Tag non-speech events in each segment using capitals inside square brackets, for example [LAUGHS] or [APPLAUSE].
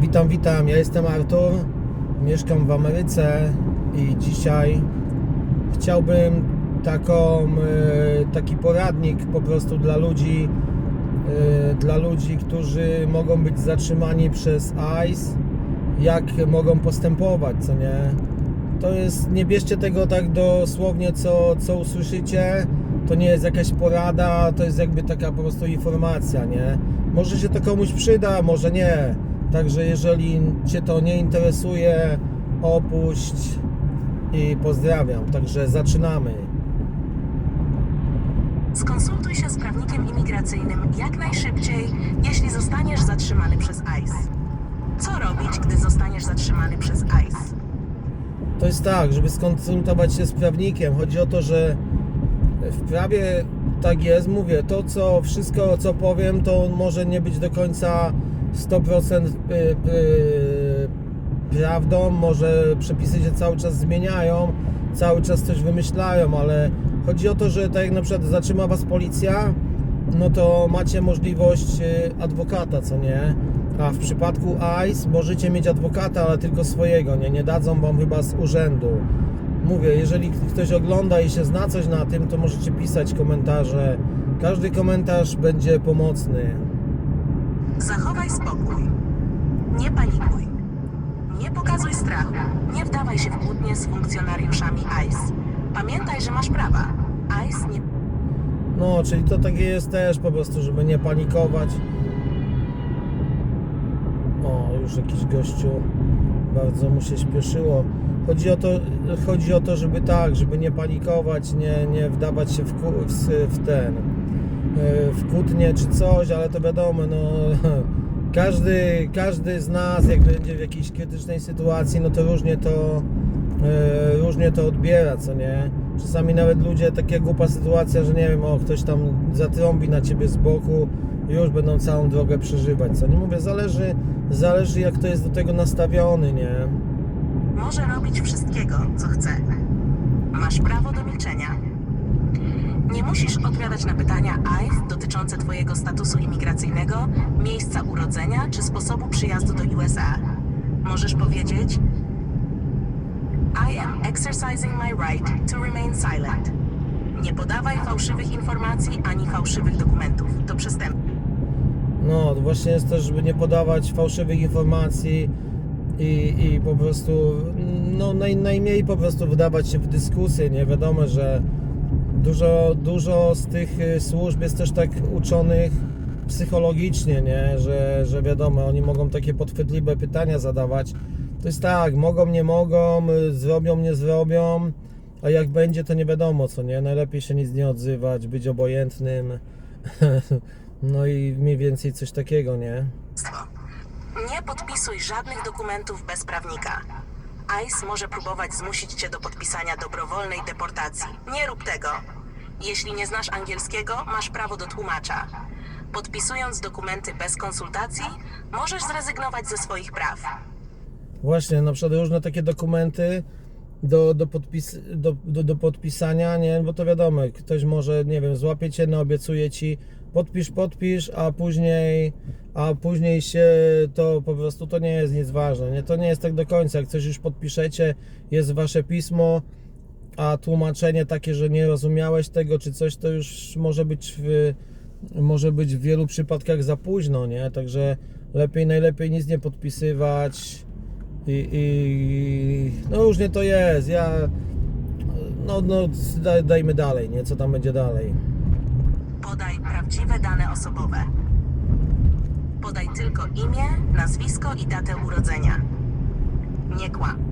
Witam, witam. Ja jestem Artur. Mieszkam w Ameryce i dzisiaj chciałbym taką, e, taki poradnik po prostu dla ludzi, e, dla ludzi, którzy mogą być zatrzymani przez ICE, jak mogą postępować, co nie? To jest, nie bierzcie tego tak dosłownie, co, co usłyszycie. To nie jest jakaś porada, to jest jakby taka po prostu informacja, nie? Może się to komuś przyda, może nie. Także jeżeli Cię to nie interesuje, opuść i pozdrawiam. Także zaczynamy. Skonsultuj się z prawnikiem imigracyjnym jak najszybciej, jeśli zostaniesz zatrzymany przez ICE. Co robić, gdy zostaniesz zatrzymany przez ICE? To jest tak, żeby skonsultować się z prawnikiem. Chodzi o to, że w prawie tak jest, mówię, to co wszystko co powiem, to może nie być do końca 100% y, y, prawdą, może przepisy się cały czas zmieniają, cały czas coś wymyślają, ale chodzi o to, że tak jak na przykład zatrzyma was policja, no to macie możliwość y, adwokata, co nie? A w przypadku ICE możecie mieć adwokata, ale tylko swojego, nie? Nie dadzą wam chyba z urzędu. Mówię, jeżeli ktoś ogląda i się zna coś na tym, to możecie pisać komentarze. Każdy komentarz będzie pomocny. Zachowaj spokój. Nie panikuj. Nie pokazuj strachu. Nie wdawaj się w kłótnie z funkcjonariuszami ICE. Pamiętaj, że masz prawa. ICE nie No, czyli to takie jest też po prostu, żeby nie panikować. O, już jakiś gościu bardzo mu się śpieszyło. Chodzi o to, chodzi o to żeby tak, żeby nie panikować, nie, nie wdawać się w, w, w ten, w kłótnie czy coś, ale to wiadomo, no [LAUGHS] każdy, każdy z nas jak będzie w jakiejś krytycznej sytuacji, no to różnie to e, różnie to odbiera, co nie? Czasami nawet ludzie, taka głupia sytuacja, że nie wiem, o ktoś tam zatrąbi na ciebie z boku, już będą całą drogę przeżywać, co nie? Mówię, zależy, zależy jak to jest do tego nastawiony, nie? może robić wszystkiego, co chce. Masz prawo do milczenia. Nie musisz odpowiadać na pytania ICE dotyczące Twojego statusu imigracyjnego, miejsca urodzenia czy sposobu przyjazdu do USA. Możesz powiedzieć: I am exercising my right to remain silent. Nie podawaj fałszywych informacji ani fałszywych dokumentów. To przestępstwo. No, to właśnie jest też, żeby nie podawać fałszywych informacji i, i po prostu, no naj, najmniej po prostu wydawać się w dyskusję, nie? Wiadomo, że dużo, dużo z tych y, służb jest też tak uczonych psychologicznie, nie? Że, że wiadomo, oni mogą takie podchwytliwe pytania zadawać. To jest tak, mogą, nie mogą, y, zrobią, nie zrobią, a jak będzie, to nie wiadomo co, nie? Najlepiej się nic nie odzywać, być obojętnym. [LAUGHS] No i mniej więcej coś takiego, nie? Nie podpisuj żadnych dokumentów bez prawnika. ICE może próbować zmusić cię do podpisania dobrowolnej deportacji. Nie rób tego. Jeśli nie znasz angielskiego, masz prawo do tłumacza. Podpisując dokumenty bez konsultacji, możesz zrezygnować ze swoich praw. Właśnie, na przykład różne takie dokumenty do, do, podpis, do, do, do podpisania, nie? Bo to wiadomo, ktoś może, nie wiem, złapie cię, no obiecuje ci, podpisz, podpisz, a później, a później się to po prostu, to nie jest nic ważne, nie? To nie jest tak do końca, jak coś już podpiszecie, jest wasze pismo, a tłumaczenie takie, że nie rozumiałeś tego czy coś, to już może być w, może być w wielu przypadkach za późno, nie? Także lepiej, najlepiej nic nie podpisywać i, i no różnie to jest. Ja no, no daj- dajmy dalej, nie? Co tam będzie dalej? Podaj prawdziwe dane osobowe. Podaj tylko imię, nazwisko i datę urodzenia. Nie kłam.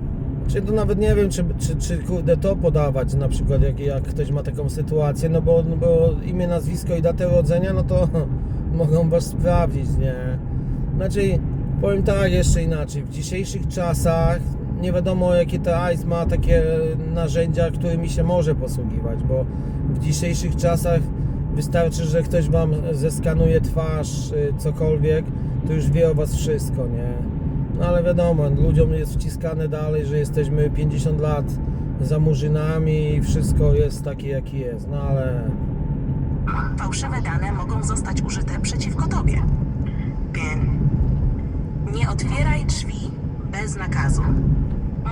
Czy to nawet nie wiem, czy, czy, czy kurde to podawać na przykład, jak, jak ktoś ma taką sytuację, no bo, no bo imię, nazwisko i datę urodzenia, no to [LAUGHS] mogą was sprawdzić, nie? Znaczy, powiem tak, jeszcze inaczej, w dzisiejszych czasach nie wiadomo jakie to ICE ma takie narzędzia, którymi się może posługiwać, bo w dzisiejszych czasach wystarczy, że ktoś wam zeskanuje twarz, y, cokolwiek, to już wie o was wszystko, nie? No ale wiadomo, ludziom jest wciskane dalej, że jesteśmy 50 lat za murzynami i wszystko jest takie, jakie jest. No ale Fałszywe dane mogą zostać użyte przeciwko tobie. Więc Nie otwieraj drzwi bez nakazu.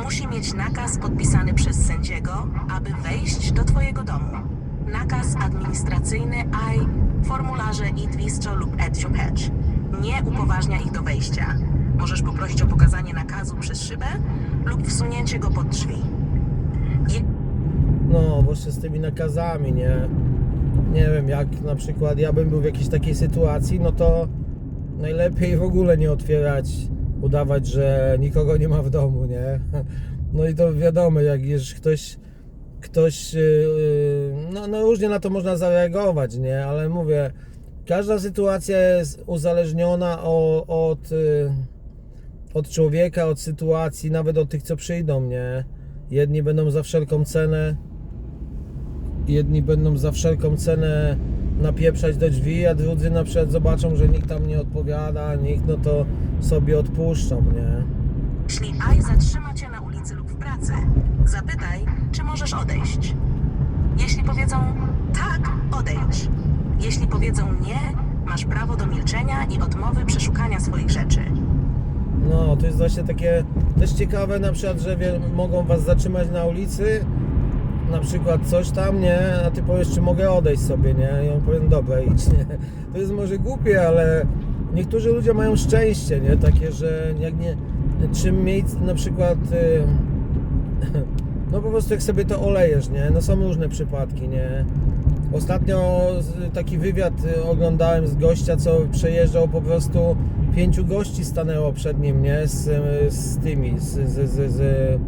Musi mieć nakaz podpisany przez sędziego, aby wejść do Twojego domu. Nakaz administracyjny I, formularze IDWISTRO lub EDUPEDGE. Nie upoważnia ich do wejścia. Możesz poprosić o pokazanie nakazu przez szybę lub wsunięcie go pod drzwi. Je- No, właśnie z tymi nakazami, nie? Nie wiem, jak na przykład ja bym był w jakiejś takiej sytuacji, no to najlepiej w ogóle nie otwierać, udawać, że nikogo nie ma w domu, nie? No i to wiadomo, jak już ktoś, ktoś, yy, no, no różnie na to można zareagować, nie? Ale mówię, każda sytuacja jest uzależniona od, yy, od człowieka, od sytuacji, nawet od tych, co przyjdą, nie? Jedni będą za wszelką cenę, jedni będą za wszelką cenę napieprzać do drzwi, a drudzy na przykład zobaczą, że nikt tam nie odpowiada, nikt, no to sobie odpuszczą, nie? Jeśli I zatrzyma cię na ulicy lub w pracy, zapytaj, czy możesz odejść. Jeśli powiedzą tak, odejdź. Jeśli powiedzą nie, masz prawo do milczenia i odmowy przeszukania swoich rzeczy. No, to jest właśnie takie też ciekawe na przykład, że wie, mogą was zatrzymać na ulicy, na przykład coś tam, nie, a ty powiesz, czy mogę odejść sobie, nie, i on powie, dobra, idź, nie. [LAUGHS] To jest może głupie, ale niektórzy ludzie mają szczęście, nie, takie, że jak nie, czym mieć na przykład, y, [LAUGHS] no po prostu jak sobie to olejesz, nie, no są różne przypadki, nie. Ostatnio taki wywiad y, oglądałem z gościa, co przejeżdżał po prostu pięciu gości stanęło przed nim, nie? Z, z tymi, z, z, z, z,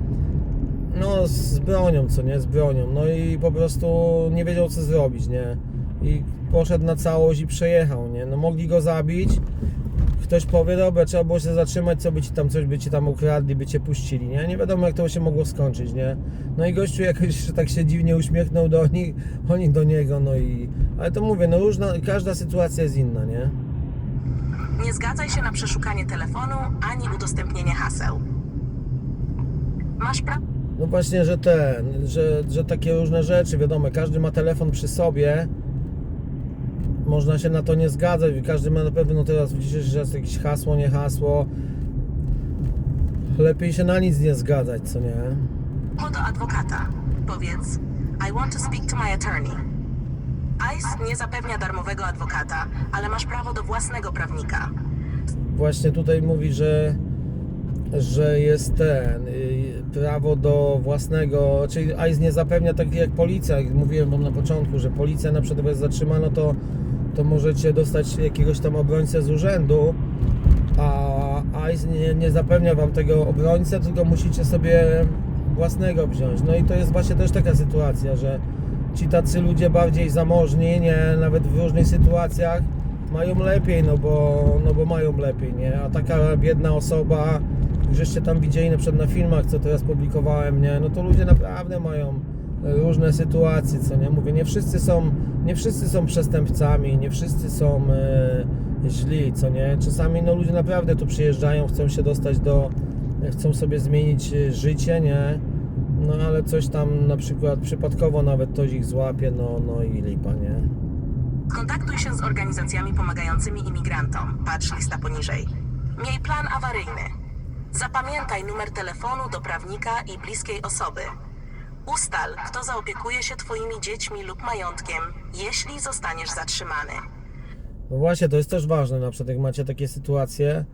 no z bronią, co nie? Z bronią. No i po prostu nie wiedział co zrobić, nie? I poszedł na całość i przejechał, nie? No mogli go zabić. Ktoś powie, dobra, trzeba było się zatrzymać, co by ci tam, coś by ci tam ukradli, by cię puścili, nie? Nie wiadomo jak to się mogło skończyć, nie? No i gościu jakoś [LAUGHS] tak się dziwnie uśmiechnął do nich, [LAUGHS] oni do niego, no i... Ale to mówię, no różna, każda sytuacja jest inna, nie? Nie zgadzaj się na przeszukanie telefonu ani udostępnienie haseł. Masz prawo. No właśnie, że ten, że, że takie różne rzeczy, wiadomo, każdy ma telefon przy sobie, można się na to nie zgadzać, każdy ma na pewno teraz widzicie, że jest jakieś hasło, nie hasło. Lepiej się na nic nie zgadzać, co nie? do adwokata. Powiedz: I want to speak to my attorney. ICE nie zapewnia darmowego adwokata, ale masz prawo do własnego prawnika. Właśnie tutaj mówi, że, że jest ten, y, prawo do własnego, czyli ICE nie zapewnia tak jak policja, jak mówiłem wam na początku, że policja na przykład was zatrzyma, no to, to możecie dostać jakiegoś tam obrońcę z urzędu, a ICE nie, nie zapewnia wam tego obrońcę, tylko musicie sobie własnego wziąć. No i to jest właśnie też taka sytuacja, że ci tacy ludzie bardziej zamożni, nie, nawet w różnych sytuacjach mają lepiej, no bo, no bo mają lepiej, nie, a taka biedna osoba, żeście tam widzieli na przykład na filmach, co teraz publikowałem, nie, no to ludzie naprawdę mają różne sytuacje, co nie, mówię, nie wszyscy są, nie wszyscy są przestępcami, nie wszyscy są e, źli, co nie, czasami no ludzie naprawdę tu przyjeżdżają, chcą się dostać do, chcą sobie zmienić e, życie, nie, no ale coś tam na przykład przypadkowo nawet ktoś ich złapie, no, no i lipa, nie. Kontaktuj się z organizacjami pomagającymi imigrantom. Patrz lista poniżej. Miej plan awaryjny. Zapamiętaj numer telefonu do prawnika i bliskiej osoby. Ustal, kto zaopiekuje się Twoimi dziećmi lub majątkiem, jeśli zostaniesz zatrzymany. No właśnie, to jest też ważne, na przykład jak macie takie sytuacje,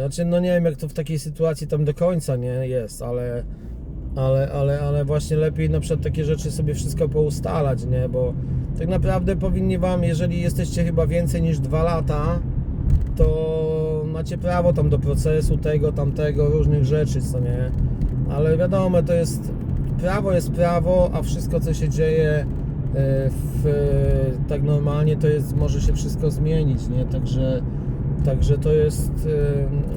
znaczy no nie wiem jak to w takiej sytuacji tam do końca nie jest, ale, ale, ale, ale właśnie lepiej na przykład takie rzeczy sobie wszystko poustalać, nie, bo tak naprawdę powinni wam, jeżeli jesteście chyba więcej niż dwa lata, to macie prawo tam do procesu tego, tamtego, różnych rzeczy, co nie, ale wiadomo, to jest, prawo jest prawo, a wszystko co się dzieje e, w, tak normalnie to jest, może się wszystko zmienić, nie, także Także to jest,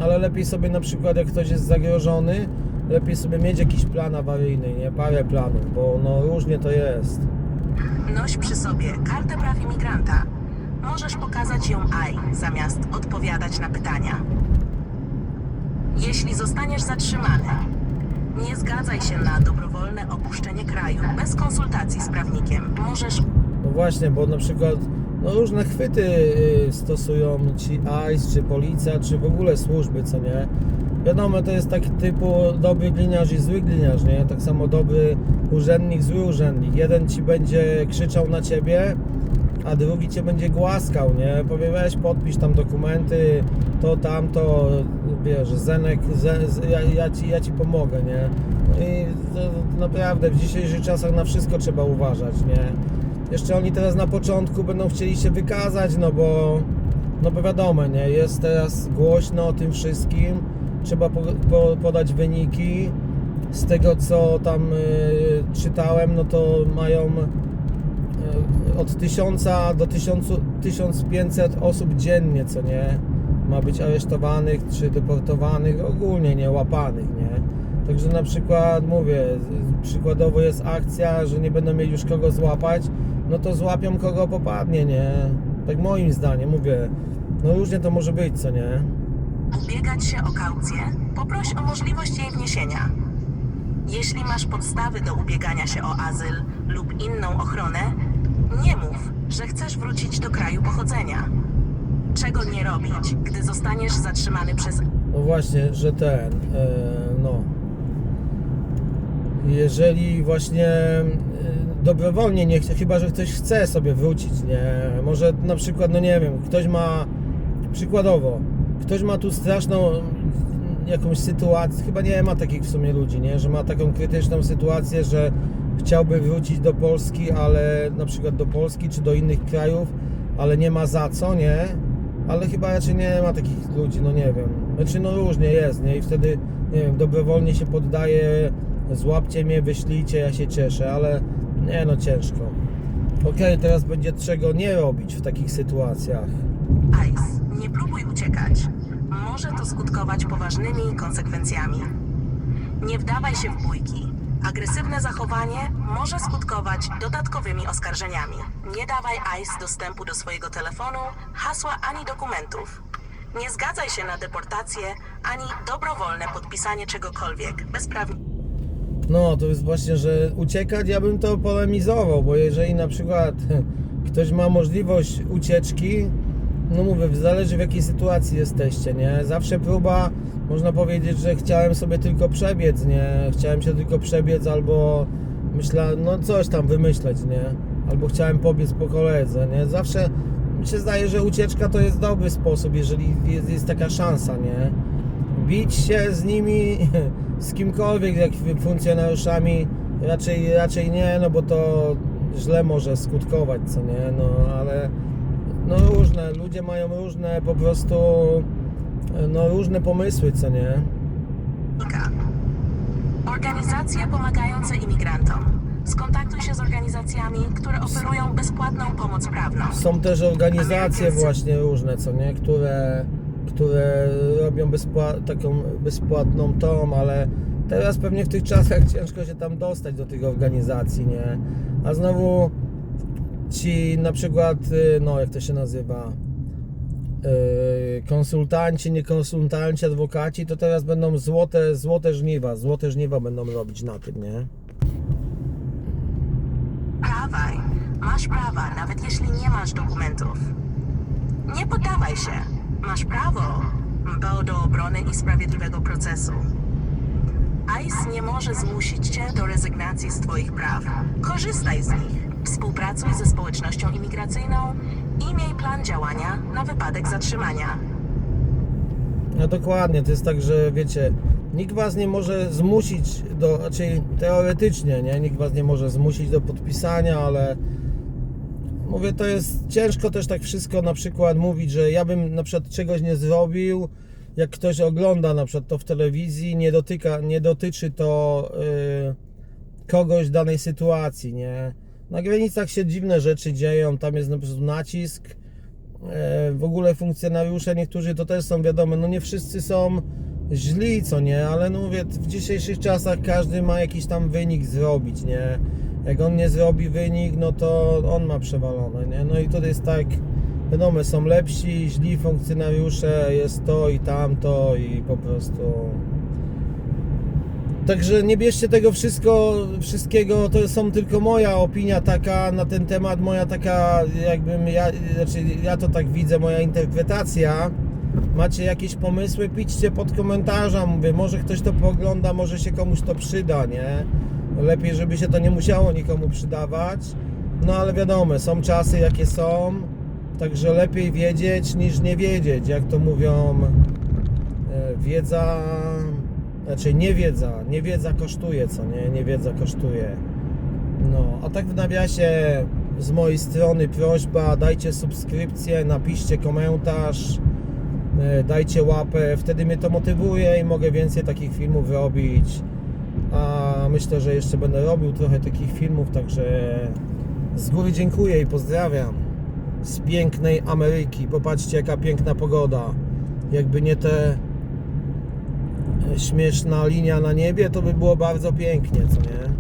ale lepiej sobie na przykład jak ktoś jest zagrożony, lepiej sobie mieć jakiś plan awaryjny, nie, parę planów, bo no różnie to jest. Noś przy sobie kartę praw imigranta. Możesz pokazać ją I, zamiast odpowiadać na pytania. Jeśli zostaniesz zatrzymany, nie zgadzaj się na dobrowolne opuszczenie kraju bez konsultacji z prawnikiem. Możesz No właśnie, bo na przykład no różne chwyty y, stosują ci ICE, czy policja, czy w ogóle służby, co nie. Wiadomo, to jest taki typu dobry gliniarz i zły gliniarz, nie? Tak samo dobry urzędnik, zły urzędnik. Jeden ci będzie krzyczał na ciebie, a drugi cię będzie głaskał, nie? Powie weź podpisz tam dokumenty, to tamto, wiesz, Zenek, ze, z, ja, ja, ci, ja ci pomogę, nie? No i to, to naprawdę w dzisiejszych czasach na wszystko trzeba uważać, nie? Jeszcze oni teraz na początku będą chcieli się wykazać, no bo, no bo wiadomo, nie? Jest teraz głośno o tym wszystkim, trzeba po, po, podać wyniki. Z tego co tam y, czytałem, no to mają e, od 1000 do 1000, 1500 osób dziennie, co nie, ma być aresztowanych czy deportowanych, ogólnie nie łapanych, nie. Także na przykład mówię, przykładowo jest akcja, że nie będą mieli już kogo złapać, no to złapią kogo popadnie, nie. Tak moim zdaniem, mówię, no różnie to może być, co nie. Ubiegać się o kaucję? Poproś o możliwość jej wniesienia. Jeśli masz podstawy do ubiegania się o azyl lub inną ochronę, nie mów, że chcesz wrócić do kraju pochodzenia. Czego nie robić, gdy zostaniesz zatrzymany przez No właśnie, że ten, e, no. Jeżeli właśnie dobrowolnie nie chce, chyba że ktoś chce sobie wrócić, nie. Może na przykład, no nie wiem, ktoś ma, przykładowo, ktoś ma tu straszną jakąś sytuację, chyba nie ma takich w sumie ludzi, nie, że ma taką krytyczną sytuację, że chciałby wrócić do Polski, ale na przykład do Polski czy do innych krajów, ale nie ma za co, nie? Ale chyba raczej nie ma takich ludzi, no nie wiem. Znaczy no różnie jest, nie? I wtedy, nie wiem, dobrowolnie się poddaje, złapcie mnie, wyślijcie, ja się cieszę, ale nie no ciężko. Okej, teraz będzie czego nie robić w takich sytuacjach. ICE. Nie próbuj uciekać. Może to skutkować poważnymi konsekwencjami. Nie wdawaj się w bójki. Agresywne zachowanie może skutkować dodatkowymi oskarżeniami. Nie dawaj ICE dostępu do swojego telefonu, hasła ani dokumentów. Nie zgadzaj się na deportację ani dobrowolne podpisanie czegokolwiek bezprawnie. No, to jest właśnie, że uciekać, ja bym to polemizował, bo jeżeli na przykład [LAUGHS] ktoś ma możliwość ucieczki, no mówię, zależy w jakiej sytuacji jesteście, nie? Zawsze próba, można powiedzieć, że chciałem sobie tylko przebiec, nie? Chciałem się tylko przebiec albo myślałem, no coś tam wymyśleć, nie? Albo chciałem pobiec po koledze, nie? Zawsze mi się zdaje, że ucieczka to jest dobry sposób, jeżeli jest, jest taka szansa, nie? bić się z nimi, [LAUGHS] z kimkolwiek, jak funkcjonariuszami, raczej, raczej nie, no bo to źle może skutkować, co nie, no ale no różne, ludzie mają różne po prostu, no różne pomysły, co nie. Organizacje pomagające imigrantom. Skontaktuj się z organizacjami, które oferują bezpłatną pomoc prawną. Są też organizacje właśnie różne, co nie, które, które robią bezpła- taką bezpłatną tą, ale teraz pewnie w tych czasach ciężko się tam dostać do tych organizacji, nie? A znowu ci na przykład, y, no jak to się nazywa, y, konsultanci, nie konsultanci, adwokaci, to teraz będą złote, złote żniwa, złote żniwa będą robić na tym, nie? Prawaj. Masz prawa, nawet jeśli nie masz dokumentów. Nie poddawaj się. Masz prawo do obrony i sprawiedliwego procesu. ICE nie może zmusić cię do rezygnacji z twoich praw. Korzystaj z nich. Współpracuj ze społecznością imigracyjną i miej plan działania na wypadek zatrzymania. No dokładnie, to jest tak, że wiecie, nikt was nie może zmusić do, raczej teoretycznie, nie? Nikt was nie może zmusić do podpisania, ale mówię, to jest ciężko też tak wszystko na przykład mówić, że ja bym na przykład czegoś nie zrobił, jak ktoś ogląda na przykład to w telewizji, nie dotyka, nie dotyczy to yy, kogoś danej sytuacji, nie? Na granicach się dziwne rzeczy dzieją, tam jest na prostu nacisk, E, w ogóle funkcjonariusze niektórzy to też są wiadomo, no nie wszyscy są źli, co nie, ale no mówię, w dzisiejszych czasach każdy ma jakiś tam wynik zrobić, nie? Jak on nie zrobi wynik, no to on ma przewalone, nie? No i to jest tak, wiadomo, są lepsi, źli funkcjonariusze, jest to i tamto i po prostu Także nie bierzcie tego wszystko, wszystkiego, to są tylko moja opinia taka na ten temat, moja taka jakbym ja, znaczy ja to tak widzę, moja interpretacja. Macie jakieś pomysły, piszcie pod komentarza, mówię, może ktoś to pogląda, może się komuś to przyda, nie? Lepiej, żeby się to nie musiało nikomu przydawać. No ale wiadomo, są czasy jakie są, także lepiej wiedzieć niż nie wiedzieć, jak to mówią e, wiedza, znaczy niewiedza, niewiedza kosztuje, co nie, niewiedza kosztuje. No, a tak w nawiasie z mojej strony prośba, dajcie subskrypcję, napiszcie komentarz, e, dajcie łapę, wtedy mnie to motywuje i mogę więcej takich filmów robić. A myślę, że jeszcze będę robił trochę takich filmów, także z góry dziękuję i pozdrawiam z pięknej Ameryki. Popatrzcie, jaka piękna pogoda. Jakby nie te śmieszna linia na niebie, to by było bardzo pięknie, co nie?